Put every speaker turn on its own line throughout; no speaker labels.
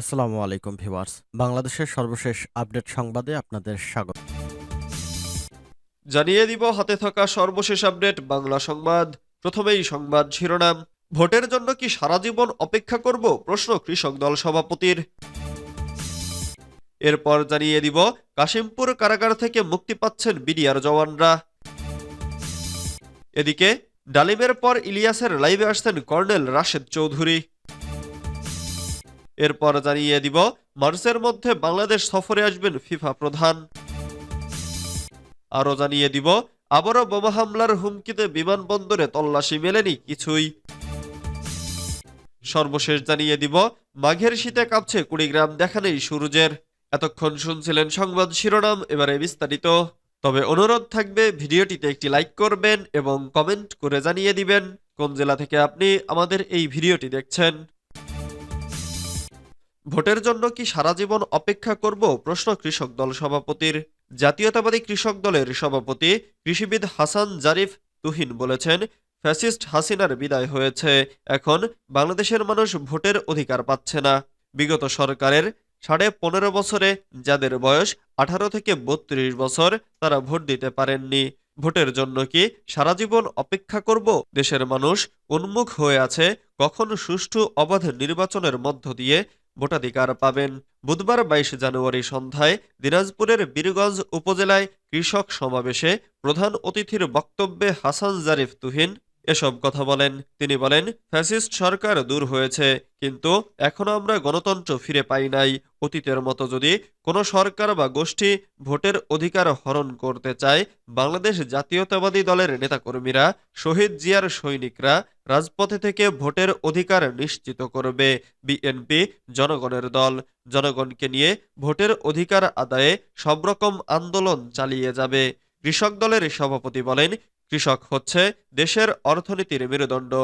আসসালামু আলাইকুম, ভিউয়ার্স। বাংলাদেশের সর্বশেষ আপডেট সংবাদে আপনাদের স্বাগত।
জানিয়ে দিব, হাতে থাকা সর্বশেষ আপডেট, বাংলা সংবাদ। প্রথমেই সংবাদ শিরোনাম, ভোটের জন্য কি সারা জীবন অপেক্ষা করব? প্রশ্ন কৃষক দল সভাপতির। এরপর জানিয়ে দিব, কাশিমপুর কারাগার থেকে মুক্তি পাচ্ছেন বিডিআর জওয়ানরা। এদিকে, ডালিমের পর ইলিয়াসের লাইভে আসছেন কর্নেল রাশেদ চৌধুরী। এরপর জানিয়ে দিব মার্চের মধ্যে বাংলাদেশ সফরে আসবেন ফিফা প্রধান। আরও জানিয়ে দিব, আবারও বোমা হামলার হুমকিতে বিমানবন্দরে তল্লাশি মেলেনি কিছুই। সর্বশেষ জানিয়ে দিব, মাঘের শীতে কাঁপছে কুড়িগ্রাম দেখানেই সূর্যের এতক্ষণ শুনছিলেন সংবাদ শিরোনাম, এবারে বিস্তারিত। তবে অনুরোধ থাকবে, ভিডিওটিতে একটি লাইক করবেন এবং কমেন্ট করে জানিয়ে দিবেন, কোন জেলা থেকে আপনি আমাদের এই ভিডিওটি দেখছেন। ভোটের জন্য কি সারা জীবন অপেক্ষা করব? প্রশ্ন কৃষক দল সভাপতির জাতীয়তাবাদী কৃষক দলের সভাপতি কৃষিবিদ হাসান জারিফ তুহিন বলেছেন, ফ্যাসিস্ট হাসিনার বিদায় হয়েছে। এখন বাংলাদেশের মানুষ ভোটের অধিকার পাচ্ছে না। বিগত সরকারের সাড়ে পনেরো বছরে যাদের বয়স আঠারো থেকে বত্রিশ বছর, তারা ভোট দিতে পারেননি। ভোটের জন্য কি সারা জীবন অপেক্ষা করব? দেশের মানুষ উন্মুখ হয়ে আছে কখন সুষ্ঠু অবাধ নির্বাচনের মধ্য দিয়ে ভোটাধিকার পাবেন। বুধবার বাইশে জানুয়ারি সন্ধ্যায় দিনাজপুরের বীরগঞ্জ উপজেলায় কৃষক সমাবেশে প্রধান অতিথির বক্তব্যে হাসান জারিফ তুহিন এসব কথা বলেন। তিনি বলেন, ফ্যাসিস্ট সরকার দূর হয়েছে, কিন্তু এখনও আমরা গণতন্ত্র ফিরে পাই নাই। অতীতের মতো যদি কোনো সরকার বা গোষ্ঠী ভোটের অধিকার হরণ করতে চায়, বাংলাদেশ জাতীয়তাবাদী দলের নেতাকর্মীরা, শহীদ জিয়ার সৈনিকরা রাজপথে থেকে ভোটের অধিকার নিশ্চিত করবে। বিএনপি জনগণের দল। জনগণকে নিয়ে ভোটের অধিকার আদায়ে সব রকম আন্দোলন চালিয়ে যাবে। কৃষক দলের সভাপতি বলেন কৃষক হচ্ছে দেশের অর্থনীতির মেরুদণ্ড।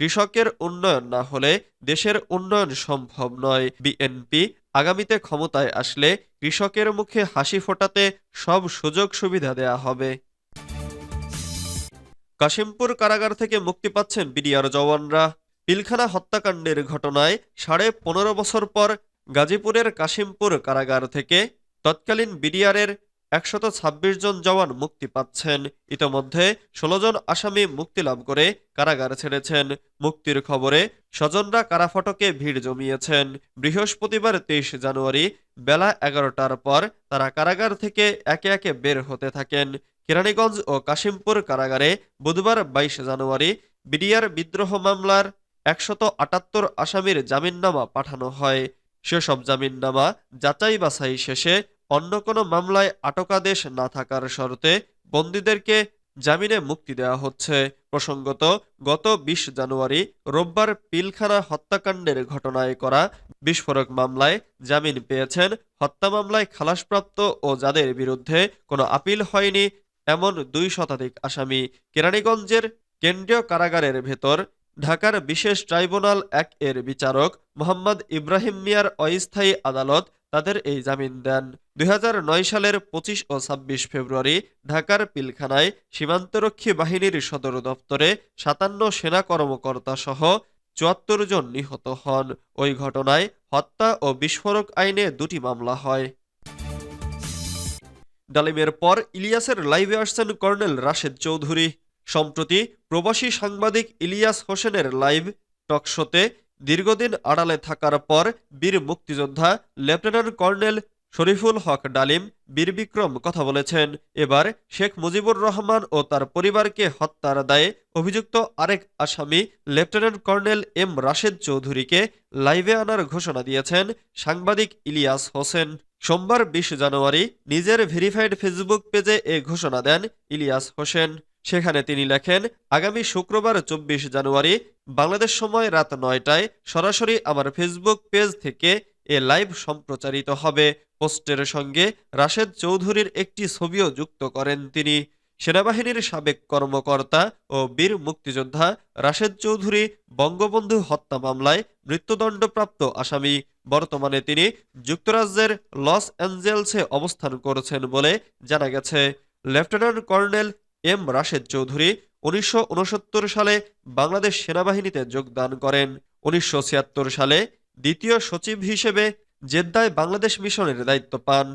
কৃষকের উন্নয়ন না হলে দেশের উন্নয়ন সম্ভব নয়। বিএনপি আগামীতে ক্ষমতায় আসলে কৃষকের মুখে হাসি ফোটাতে সব সুযোগ সুবিধা দেয়া হবে। কাশিমপুর কারাগার থেকে মুক্তি পাচ্ছেন বিডিআর জওয়ানরা। পিলখানা হত্যাকাণ্ডের ঘটনায় সাড়ে পনেরো বছর পর গাজীপুরের কাশিমপুর কারাগার থেকে তৎকালীন বিডিআরের একশত ছাব্বিশ জন জওয়ান মুক্তি পাচ্ছেন। ইতোমধ্যে ষোলো জন আসামি মুক্তি লাভ করে কারাগার ছেড়েছেন। মুক্তির খবরে স্বজনরা কারাফটকে ভিড় জমিয়েছেন। বৃহস্পতিবার তেইশ জানুয়ারি বেলা এগারোটার পর তারা কারাগার থেকে একে একে বের হতে থাকেন। কেরানীগঞ্জ ও কাশিমপুর কারাগারে বুধবার বাইশ জানুয়ারি বিডিআর বিদ্রোহ মামলার একশত আটাত্তর আসামির জামিননামা পাঠানো হয়। সেসব জামিননামা যাচাই বাছাই শেষে অন্য কোনো মামলায় আটকাদেশ না থাকার শর্তে বন্দীদেরকে জামিনে মুক্তি দেওয়া হচ্ছে। প্রসঙ্গত, গত বিশ জানুয়ারি রোববার পিলখানা হত্যাকাণ্ডের ঘটনায় করা বিস্ফোরক মামলায় জামিন পেয়েছেন। হত্যা মামলায় খালাসপ্রাপ্ত ও যাদের বিরুদ্ধে কোনো আপিল হয়নি এমন দুই শতাধিক আসামি। কেরানীগঞ্জের কেন্দ্রীয় কারাগারের ভেতর ঢাকার বিশেষ ট্রাইব্যুনাল এক এর বিচারক মোহাম্মদ ইব্রাহিম মিয়ার অস্থায়ী আদালত তাদের এই জামিন দেন। দুই হাজার নয় সালের পঁচিশ ও ছাব্বিশ ফেব্রুয়ারি ঢাকার পিলখানায় সীমান্তরক্ষী বাহিনীর সদর দপ্তরে সাতান্ন সেনা কর্মকর্তা সহ চুয়াত্তর জন নিহত হন। ওই ঘটনায় হত্যা ও বিস্ফোরক আইনে দুটি মামলা হয়। ডালিমের পর ইলিয়াসের লাইভে আসছেন কর্নেল রাশেদ চৌধুরী। সম্প্রতি প্রবাসী সাংবাদিক ইলিয়াস হোসেনের লাইভ টকশোতে দীর্ঘদিন আড়ালে থাকার পর বীর মুক্তিযোদ্ধা লেফটেন্যান্ট কর্নেল শরীফুল হক ডালিম বীর বিক্রম কথা বলেছেন। এবার শেখ মুজিবুর রহমান ও তার পরিবারকে হত্যার দায়ে অভিযুক্ত আরেক আসামি লেফটেন্যান্ট কর্নেল এম রাশেদ চৌধুরীকে লাইভে আনার ঘোষণা দিয়েছেন সাংবাদিক ইলিয়াস হোসেন। সোমবার বিশ জানুয়ারি নিজের ভেরিফাইড ফেসবুক পেজে এ ঘোষণা দেন ইলিয়াস হোসেন। সেখানে তিনি লেখেন, আগামী শুক্রবার চব্বিশ জানুয়ারি, বাংলাদেশ সময় রাত নয়টায় সরাসরি আমার ফেসবুক পেজ থেকে এ লাইভ সম্প্রচারিত হবে। পোস্টের সঙ্গে রাশেদ চৌধুরীর একটি ছবিও যুক্ত করেন তিনি। সেনাবাহিনীর সাবেক কর্মকর্তা ও বীর মুক্তিযোদ্ধা রাশেদ চৌধুরী বঙ্গবন্ধু হত্যা মামলায় মৃত্যুদণ্ডপ্রাপ্ত আসামি। বর্তমানে তিনি যুক্তরাজ্যের লস অ্যাঞ্জেলসে অবস্থান করছেন বলে জানা গেছে। Lieutenant colonel M Rashed Chowdhury উনিশশো উনসত্তর সালে বাংলাদেশ সেনাবাহিনীতে যোগদান করেন। উনিশশো ছিয়াত্তর সালে দ্বিতীয় সচিব হিসেবে জেদ্দায় বাংলাদেশ মিশনের দায়িত্ব পান।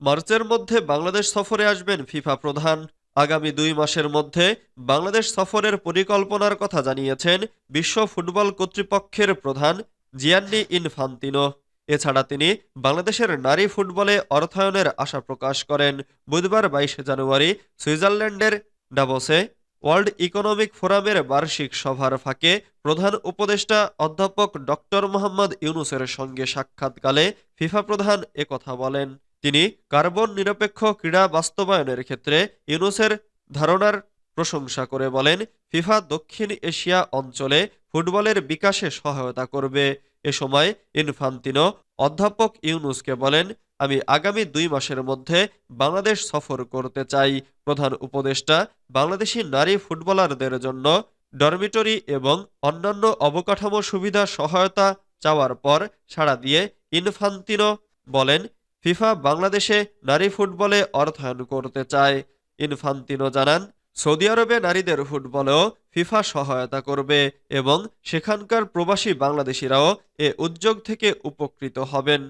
মার্চের মধ্যে বাংলাদেশ সফরে আসবেন ফিফা প্রধান। আগামী দুই মাসের মধ্যে বাংলাদেশ সফরের পরিকল্পনার কথা জানিয়েছেন বিশ্ব ফুটবল কর্তৃপক্ষের প্রধান জিয়ান্নি ইনফান্তিনো। এছাড়া তিনি বাংলাদেশের নারী ফুটবলে অর্থায়নের আশা প্রকাশ করেন। বুধবার বাইশে জানুয়ারি সুইজারল্যান্ডের ডাভোসে ওয়ার্ল্ড ইকোনমিক ফোরামের বার্ষিক সভার ফাঁকে প্রধান উপদেষ্টা অধ্যাপক ডক্টর মোহাম্মদ ইউনুসের সঙ্গে সাক্ষাৎকালে ফিফা প্রধান একথা বলেন। তিনি কার্বন নিরপেক্ষ ক্রীড়া বাস্তবায়নের ক্ষেত্রে ইউনুসের ধারণার প্রশংসা করে বলেন ফিফা দক্ষিণ এশিয়া অঞ্চলে ফুটবলের বিকাশে সহায়তা করবে। এ সময় ইনফান্তিনো অধ্যাপক ইউনুসকে বলেন, আমি আগামী দুই মাসের মধ্যে বাংলাদেশ সফর করতে চাই। প্রধান উপদেষ্টা, বাংলাদেশি নারী ফুটবলারদের জন্য ডরমিটরি এবং অন্যান্য অবকাঠামো সুবিধা সহায়তা চাওয়ার পর সাড়া দিয়ে ইনফান্তিনো বলেন, ফিফা বাংলাদেশে নারী ফুটবলে অর্থায়ন করতে চায়। ইনফান্তিনো জানান সৌদি আরবে নারীদের ফুটবলেও ফিফা সহায়তা করবে এবং সেখানকার প্রবাসী বাংলাদেশিরাও এ উদ্যোগ থেকে উপকৃত হবেন।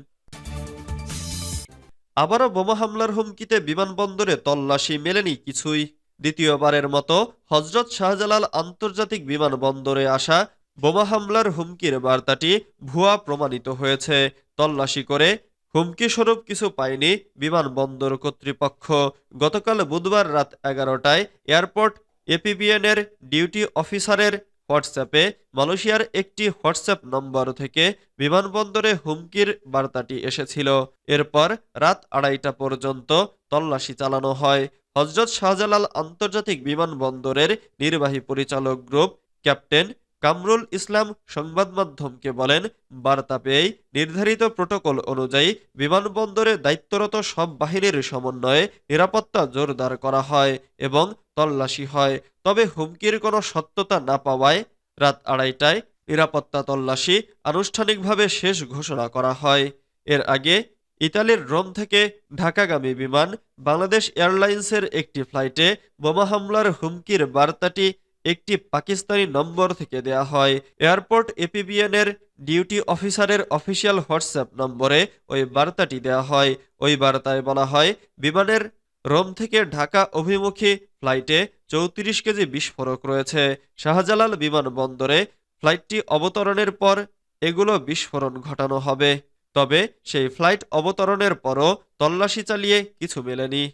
আবারও বোমা হামলার হুমকিতে বিমানবন্দরে তল্লাশি মেলেনি কিছুই। দ্বিতীয়বারের মতো হজরত শাহজালাল আন্তর্জাতিক বিমানবন্দরে আসা বোমা হামলার হুমকির বার্তাটি ভুয়া প্রমাণিত হয়েছে। তল্লাশি করে হুমকি স্বরূপ কিছু পায়নি বিমানবন্দর কর্তৃপক্ষ। গতকাল বুধবার রাত এগারোটায় এয়ারপোর্ট এপিবিএনের ডিউটি অফিসারের হোয়াটসঅ্যাপে মালয়েশিয়ার একটি হোয়াটসঅ্যাপ নম্বর থেকে বিমানবন্দরে হুমকির বার্তাটি এসেছিল। এরপর রাত আড়াইটা পর্যন্ত তল্লাশি চালানো হয়। হজরত শাহজালাল আন্তর্জাতিক বিমানবন্দরের নির্বাহী পরিচালক গ্রুপ ক্যাপ্টেন কামরুল ইসলাম সংবাদ মাধ্যমকে বলেন, বার্তা পেয়েই নির্ধারিত প্রোটোকল অনুযায়ী বিমানবন্দরে দায়িত্বরত সব বাহিনীর সমন্বয়ে নিরাপত্তা জোরদার করা হয় এবং তল্লাশি হয়। তবে হুমকির কোনো সত্যতা না পাওয়ায় রাত আড়াইটায় নিরাপত্তা তল্লাশি আনুষ্ঠানিকভাবে শেষ ঘোষণা করা হয়। এর আগে ইতালির রোম থেকে ঢাকাগামী বিমান বাংলাদেশ এয়ারলাইন্সের একটি ফ্লাইটে বোমা হামলার হুমকির বার্তাটি একটি পাকিস্তানি নম্বর থেকে দেয়া হয়। এয়ারপোর্ট এপিবিএন এর ডিউটি অফিসারের অফিসিয়াল হোয়াটসঅ্যাপ নম্বরে ওই বার্তাটি দেয়া হয়। ওই বার্তায় বলা হয়, বিমানের রোম থেকে ঢাকা অভিমুখী ফ্লাইটে চৌত্রিশ কেজি বিস্ফোরক রয়েছে। শাহজালাল বিমানবন্দরে ফ্লাইটটি অবতরণের পর এগুলো বিস্ফোরণ ঘটানো হবে। তবে সেই ফ্লাইট অবতরণের পরও তল্লাশি চালিয়ে কিছু মেলেনি।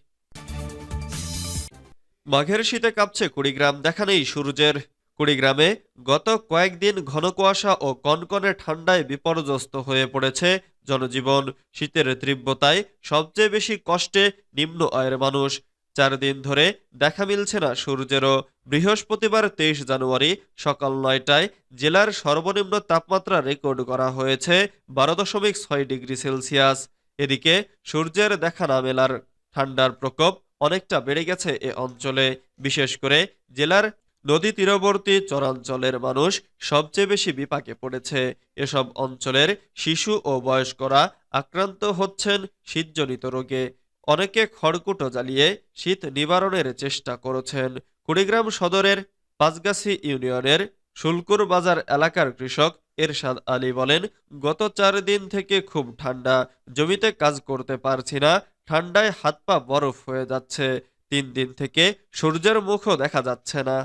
মাঘের শীতে কাঁপছে কুড়িগ্রাম। দেখা নেই সূর্যের। কুড়িগ্রামে গত কয়েকদিন ঘন কুয়াশা ও কনকনে ঠান্ডায় বিপর্যস্ত হয়ে পড়েছে জনজীবন। শীতের তীব্রতায় সবচেয়ে বেশি কষ্টে নিম্ন আয়ের মানুষ। চার দিন ধরে দেখা মিলছে না সূর্যেরও। বৃহস্পতিবার তেইশ জানুয়ারি সকাল নয়টায় জেলার সর্বনিম্ন তাপমাত্রা রেকর্ড করা হয়েছে বারো দশমিক ছয় ডিগ্রি সেলসিয়াস। এদিকে সূর্যের দেখা না মেলার ঠান্ডার প্রকোপ অনেকটা বেড়ে গেছে এ অঞ্চলে। বিশেষ করে জেলার নদী তীরবর্তী চরাঞ্চলের মানুষ সবচেয়ে বেশি বিপাকে পড়েছে। এসব অঞ্চলের শিশু ও বয়স্করা আক্রান্ত হচ্ছেন শীতজনিত রোগে। অনেকে খড়কুটো জ্বালিয়ে শীত নিবারণের চেষ্টা করেছেন। কুড়িগ্রাম সদরের পাঁচগাছি ইউনিয়নের শুল্কুর বাজার এলাকার কৃষক এরশাদ আলী বলেন, গত চার দিন থেকে খুব ঠান্ডা, জমিতে কাজ করতে পারছি না ঠান্ডায় হাত পা বরফ হয়ে যাচ্ছে। তিন দিন থেকে সূর্যের মুখও দেখা যাচ্ছে না।